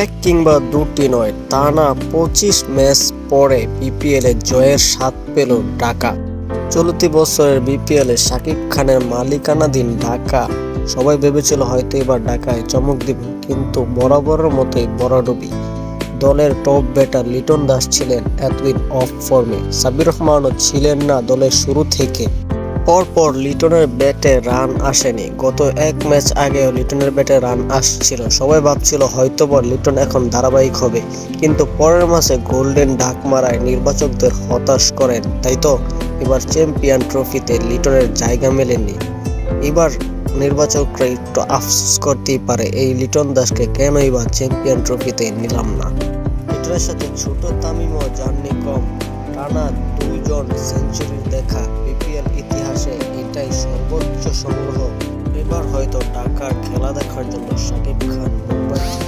এক কিংবা দুটি নয়, টানা পঁচিশ ম্যাচ পরে বিপিএল জয়ের স্বাদ পেল ঢাকা। চলতি বছরের বিপিএল শাকিব খানের মালিকানাধীন ঢাকা। সবাই ভেবেছিল হয়তো এবার ঢাকায় চমক দিবে, কিন্তু বরাবরের মতোই বড়ডুবি দলের টপ ব্যাটার লিটন দাস ছিলেন এতদিন অফ ফর্মে। সাবির রহমানও ছিলেন না দলের শুরু থেকে। পরপর লিটনের ব্যাটে রান আসেনি। গত এক ম্যাচ আগেও লিটনের ব্যাটে রান আসছিল। সবাই ভাবছিল হয়তোবা লিটন এখন ধারাবাহিক হবে। কিন্তু পরের মাসে গোল্ডেন ডাক মারায় নির্বাচকদের হতাশ করেন। তাই তো, এবার চ্যাম্পিয়ন ট্রফিতে লিটনের জায়গা মেলেনি। এবার নির্বাচকরা একটু আফসোস করতেই পারে, এই লিটন দাসকে কেনই বা চ্যাম্পিয়ন ট্রফিতে নিলাম না। লিটনের সাথে ছোট তামিমও যাননি কম। টানা বিপিএল ইতিহাসে এটাই সর্বোচ্চ সংগ্রহ। এবার হয়তো টাকার খেলা দেখার জন্য শাকিব খান মুম্বাই